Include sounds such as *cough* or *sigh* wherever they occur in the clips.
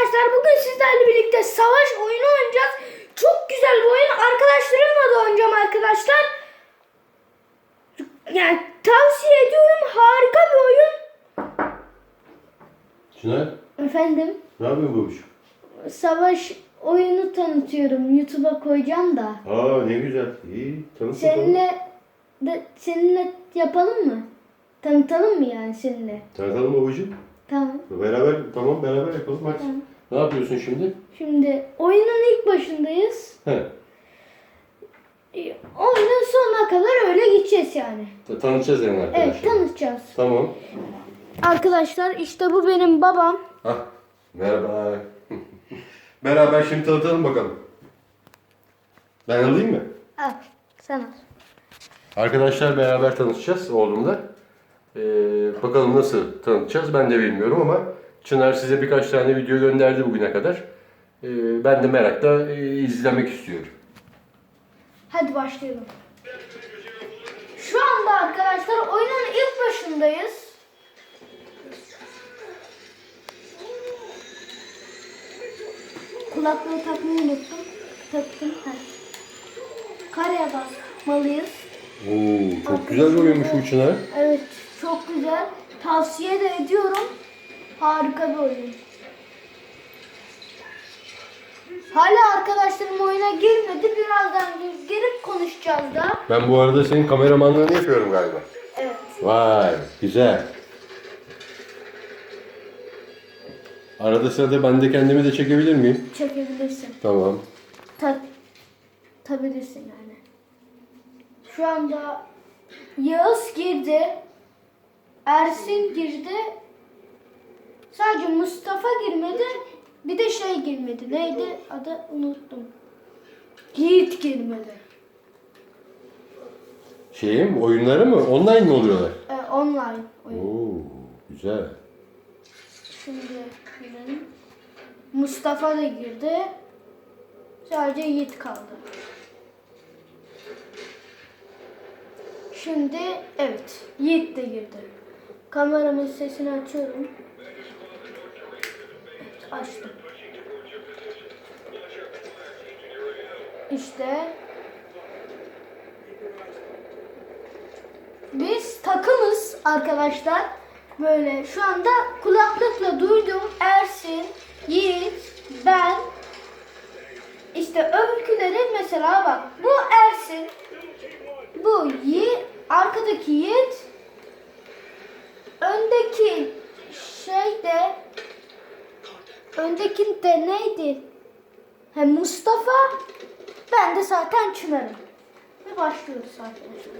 arkadaşlar bugün sizlerle birlikte savaş oyunu oynayacağız. Çok güzel bir oyun. Arkadaşlarımla da oynayacağım arkadaşlar. Yani tavsiye ediyorum. Harika bir oyun. Çınar, Efendim ne yapıyorsun babuş? savaş oyunu tanıtıyorum. YouTube'a koyacağım da. Aa ne güzel. İyi, tanıt. Seninle de, seninle yapalım mı? Tanıtalım mı yani seninle? Tanıtalım babucuğum. Tamam. Beraber, tamam beraber yapalım hadi. Tamam. Ne yapıyorsun şimdi? Şimdi oyunun ilk başındayız. He, E, Oyunun sonuna kadar öyle gideceğiz yani. ta- tanıtacağız yani arkadaşlar. Evet tanıtacağız. Tamam. Arkadaşlar işte bu benim babam. Hah, merhaba. *laughs* beraber şimdi tanıtalım bakalım. Ben alayım mı? Al sen al. Arkadaşlar beraber tanışacağız oğlumla. Ee, bakalım nasıl tanıtacağız ben de bilmiyorum ama Çınar size birkaç tane video gönderdi bugüne kadar. Ee, ben de merakla e, izlemek istiyorum. Hadi başlayalım. Şu anda arkadaşlar oyunun ilk başındayız. Kulaklığı takmayı unuttum. Taktım. Ha. Kareye basmalıyız. Oo, çok güzel bir oyunmuş bu Çınar. Evet çok güzel. Tavsiye de ediyorum. Harika bir oyun. Hala arkadaşlarım oyuna girmedi. Birazdan gir- girip konuşacağız da. Ben bu arada senin kameramanlığını yapıyorum galiba. Evet. Vay, güzel. Arada sırada ben de kendimi de çekebilir miyim? Çekebilirsin. Tamam. Ta Tabilirsin yani. Şu anda Yağız girdi. Ersin girdi. Sadece Mustafa girmedi. Bir de şey girmedi. Neydi? Adı unuttum. Yiğit girmedi. Şeye mi, oyunlara mı? Online mi oluyorlar? Ee, online oyun. Oo, güzel. Şimdi girelim. Mustafa da girdi. Sadece Yiğit kaldı. Şimdi evet Yiğit de girdi. Kameramın sesini açıyorum. Açtım. İşte Biz takımız arkadaşlar. Böyle şu anda kulaklıkla duydum. Ersin, Yiğit, ben. İşte öbürküleri mesela bak. Bu Ersin. Bu Yiğit. Arkadaki Yiğit. Öndeki şey de öndeki de neydi? He, Mustafa. Ben de zaten Çınar'ım. Ve başlıyoruz arkadaşlar.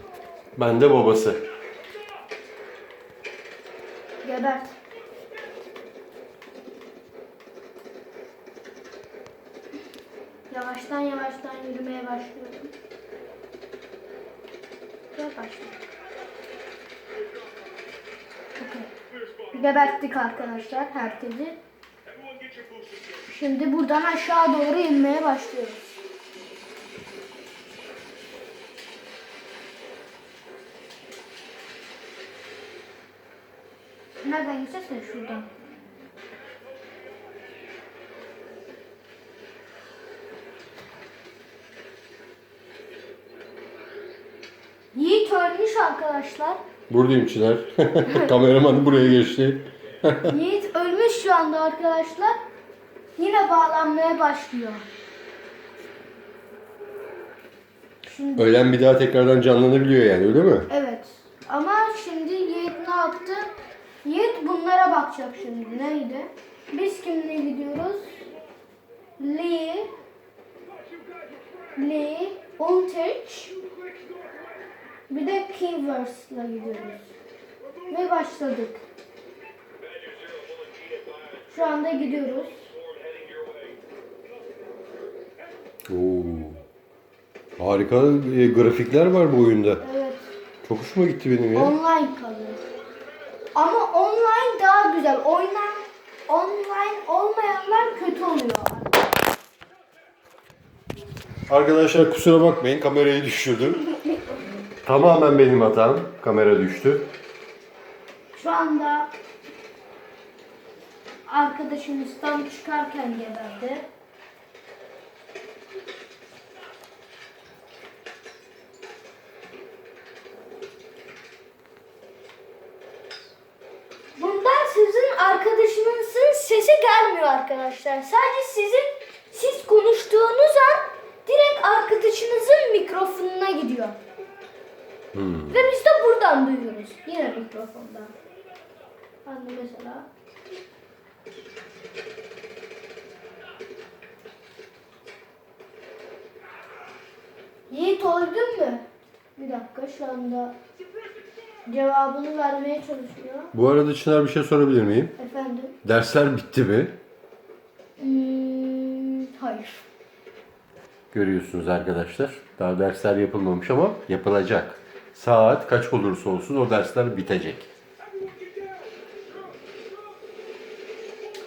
Ben de babası. Gebert. Yavaştan yavaştan yürümeye başlıyorum. Başla. Okey. Geberttik arkadaşlar herkesi. Şimdi buradan aşağı doğru inmeye başlıyoruz. Nereden ki şuradan? Yiğit ölmüş arkadaşlar. Buradayım Çınar. *laughs* Kameraman buraya geçti. Yiğit ölmüş şu anda arkadaşlar. Yine bağlanmaya başlıyor. Şimdi Ölen bir daha tekrardan canlanabiliyor yani öyle mi? evet. Ama şimdi Yiğit ne yaptı? Yiğit bunlara bakacak şimdi. Neydi? Biz kimle gidiyoruz? Lee Lee Ultrich bir de Keywords'la gidiyoruz. Ve başladık. Şu anda gidiyoruz. Oo. Harika e, grafikler var bu oyunda. Evet. Çok hoşuma gitti benim ya. Online kalıyor. Ama online daha güzel. Oynan online olmayanlar kötü oluyor. Arkadaşlar kusura bakmayın kamerayı düşürdüm. Tamamen benim hatam. Kamera düştü. Şu anda arkadaşımız tam çıkarken geberdi. Bundan sizin arkadaşınızın sesi gelmiyor arkadaşlar. Sadece sizin siz konuştuğunuz an direkt arkadaşınızın mikrofonuna gidiyor. Hmm. Ve biz de buradan duyuyoruz. Yine mikrofondan. Ben de mesela. Yiğit öldün mü? Bir dakika şu anda cevabını vermeye çalışıyor. Bu arada Çınar bir şey sorabilir miyim? Efendim? Dersler bitti mi? Görüyorsunuz arkadaşlar. Daha dersler yapılmamış ama yapılacak. Saat kaç olursa olsun o dersler bitecek.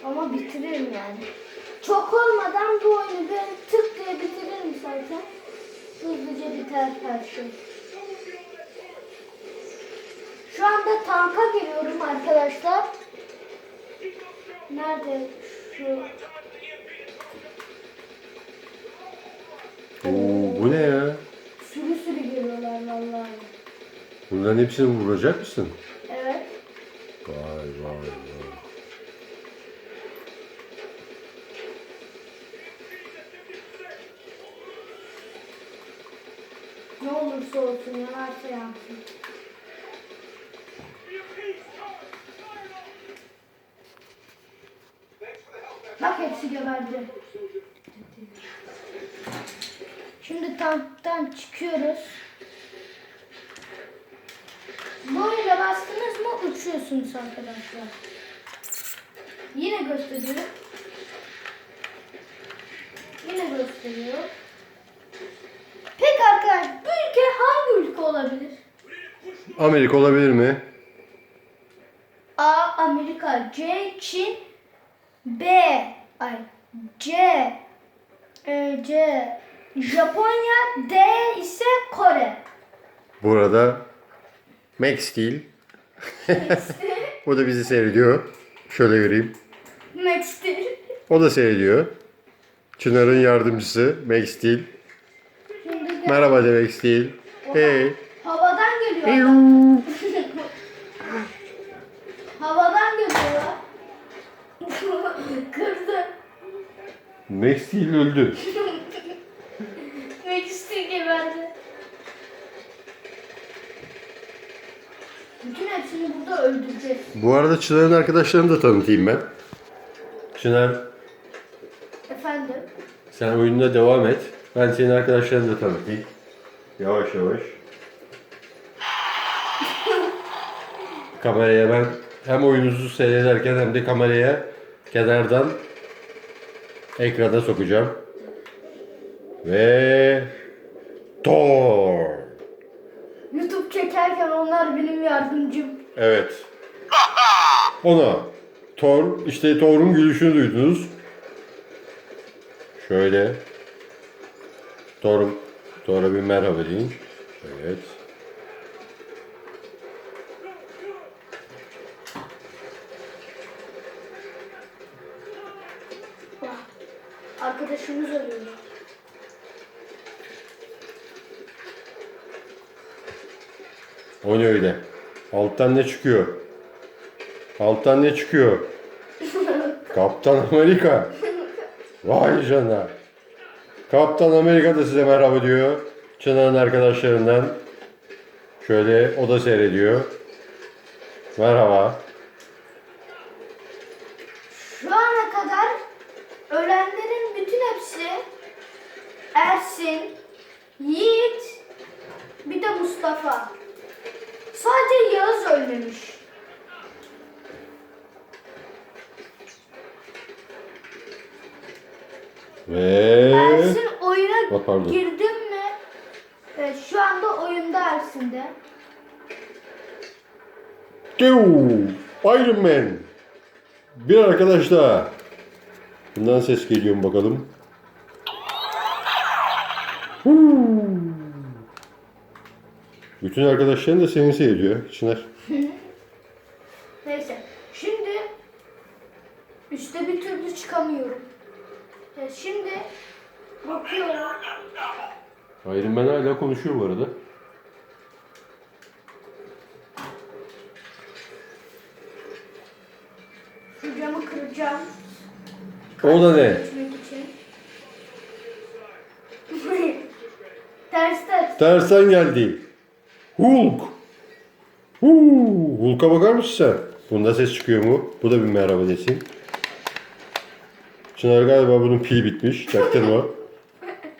Ama bitiririm yani. Çok olmadan bu oyunu bir tık diye bitiririm zaten. Hızlıca biter her şey. Şu anda tanka giriyorum arkadaşlar. Nerede şu? Oo, bu ne ya? Sürü sürü geliyorlar vallahi. Bunların hepsini vuracak mısın? Evet. Vay vay vay. Ne olursa olsun yanarsa yansın. Bak hepsi geberdi. Şimdi tanktan çıkıyoruz. Böyle bastınız mı uçuyorsunuz arkadaşlar. Yine gösteriyor. Yine gösteriyor. Peki arkadaş bu ülke hangi ülke olabilir? Amerika olabilir mi? A. Amerika C. Çin B. Ay C. e, C. Japonya D ise Kore. Burada Max Steel. *laughs* o da bizi seyrediyor. Şöyle göreyim. Max Steel. O da seyrediyor. Çınar'ın yardımcısı Max Steel. Şimdi de Merhaba demek Steel. Hey. havadan geliyor. *laughs* Havadan geliyorlar. Kırdı. Max Steel öldü. *laughs* Max Steel geberdi. Bütün hepsini burada öldüreceğiz. Bu arada Çınar'ın arkadaşlarını da tanıtayım ben. Çınar Efendim? sen oyununa devam et. Ben senin arkadaşlarını da tanıtayım. Yavaş yavaş. *laughs* Kameraya ben hem oyununuzu seyrederken hem de kameraya kenardan ekrana sokacağım. Ve Thor. YouTube çekerken onlar benim yardımcım. Evet. Ona. Thor, işte Thor'un gülüşünü duydunuz. Şöyle. Thor, Thor'a bir merhaba deyin. Evet. Arkadaşımız ölüyor. O ne öyle? Alttan ne çıkıyor? Alttan ne çıkıyor? Kaptan Amerika. Vay canına. Kaptan Amerika da size merhaba diyor. Çınar'ın arkadaşlarından. Şöyle o da seyrediyor. Merhaba. Şu ana kadar ölenlerin bütün hepsi Ersin, Yiğit, bir de Mustafa. Sadece Yağız ölmemiş. Ve Ersin oyuna Bak, pardon. girdin mi? Evet, şu anda oyunda Ersin'de. Tiu! Iron Man. Bir arkadaş daha. Bundan ses geliyor mu bakalım? Huu! Bütün arkadaşların da seni seyrediyor Çınar. Neyse. Şimdi Üste bir türlü çıkamıyorum. Ya şimdi bakıyorum. Iron Man hala konuşuyor bu arada. Şu camı kıracağım. O da ne? Geçmek için. *laughs* ters ters. Tersten geldi. Hulk. Huu, Hulk'a bakar mısın sen? Bunda ses çıkıyor mu? Bu da bir merhaba desin. Çınar galiba bunun pili bitmiş. Çaktırma.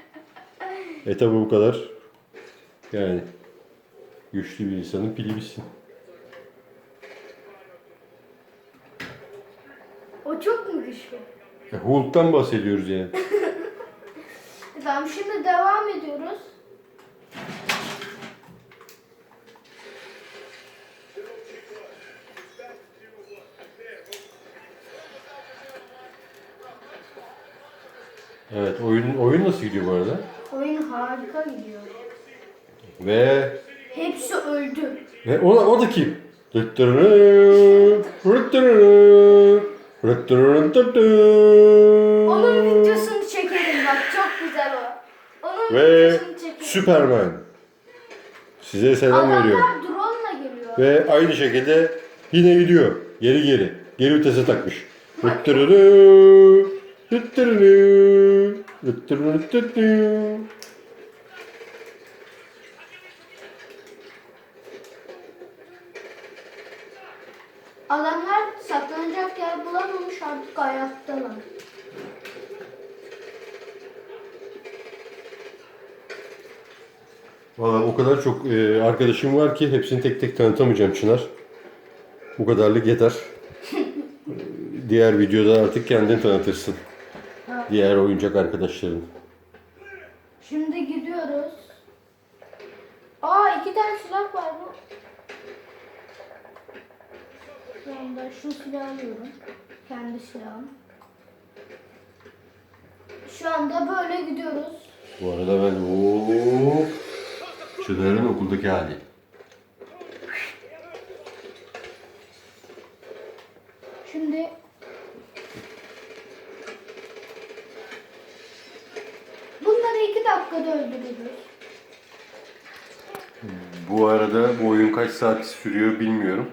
*laughs* e tabi bu kadar. Yani güçlü bir insanın pili bitsin. O çok mu güçlü? E, Hulk'tan bahsediyoruz yani. *laughs* Tamam şimdi devam ediyoruz. Evet oyun oyun nasıl gidiyor bu arada? Oyun harika gidiyor. Ve Hepsi öldü. ve o, o da kim? Onun videosunu çekelim bak çok güzel o. Onun Ve videosunu çekelim. Superman. Size selam veriyor. Adamlar drone'la geliyor. Ve aynı şekilde yine gidiyor. Geri geri. Geri vitese takmış. Adamlar saklanacak yer bulamamış artık ayaktalar. Valla o kadar çok e, arkadaşım var ki hepsini tek tek tanıtamayacağım Çınar. Bu kadarlık yeter. *laughs* Diğer videoda artık kendin tanıtırsın. Diğer oyuncak arkadaşların. Şimdi gidiyoruz. Aa iki tane silah var bu. Şu anda şu silahı alıyorum. Kendi silahım. Şu anda böyle gidiyoruz. Bu arada ben ooo Çınar'ın okuldaki hali. Şimdi bunları iki dakikada öldürürüz. Bu arada bu oyun kaç saat sürüyor bilmiyorum.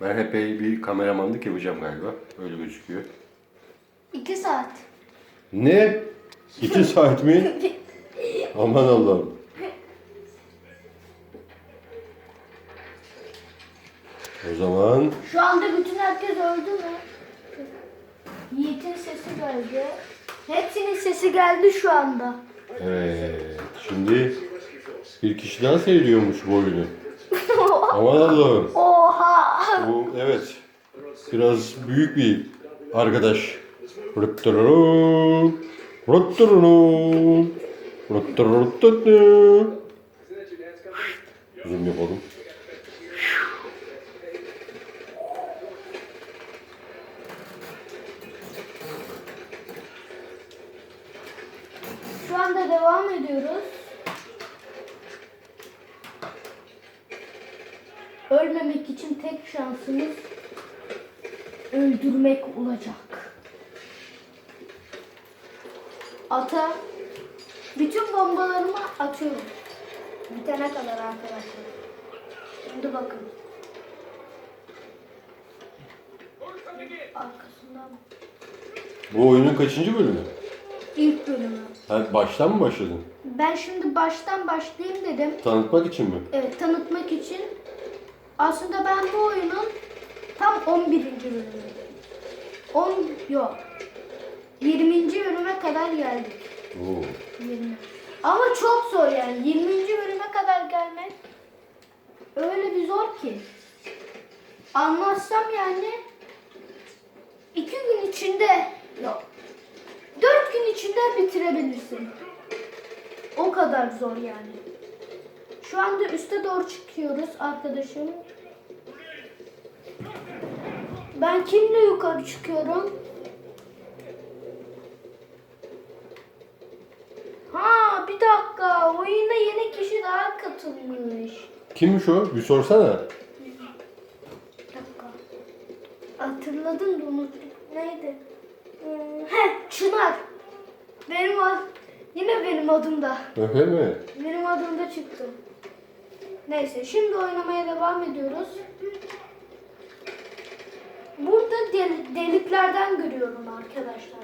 Ben epey bir kameramanlık yapacağım galiba. Öyle gözüküyor. İki saat. Ne? İki saat mi? *laughs* Aman Allah'ım. O zaman Şu anda bütün herkes öldü mü? Yiğit'in sesi geldi. Hepsinin sesi geldi şu anda. Evet şimdi bir kişi daha seyrediyormuş bu oyunu. *laughs* Aman Allah'ım. Oha! Bu evet biraz büyük bir arkadaş. Rıttırırı, rıttırırı, rıttırırı. Zoom yapalım. Şu anda devam ediyoruz. Ölmemek için tek şansımız öldürmek olacak. Ata bütün bombalarımı atıyorum. Bitene kadar arkadaşlar. Şimdi bakın. Arkasından Bu oyunun kaçıncı bölümü? İlk bölümü. Ha, baştan mı başladın? Ben şimdi baştan başlayayım dedim. Tanıtmak için mi? Evet, tanıtmak için. Aslında ben bu oyunun tam 11. bölümündeyim. 10 yok. 20. bölüme kadar geldik. Oo. 20. Ama çok zor yani. 20. bölüme kadar gelmek öyle bir zor ki. Anlatsam yani iki gün içinde yok. Dört gün içinde bitirebilirsin. O kadar zor yani. Şu anda üste doğru çıkıyoruz arkadaşım. Ben kimle yukarı çıkıyorum? Ha bir dakika oyuna yeni kişi daha katılmış. Kimmiş o? Bir sorsana. Bir dakika. Hatırladım da unuttum. Neydi? Çınar. Benim ad, yine benim adımda. Öyle mi? Benim adımda çıktı. Neyse şimdi oynamaya devam ediyoruz. Burada del- deliklerden görüyorum arkadaşlar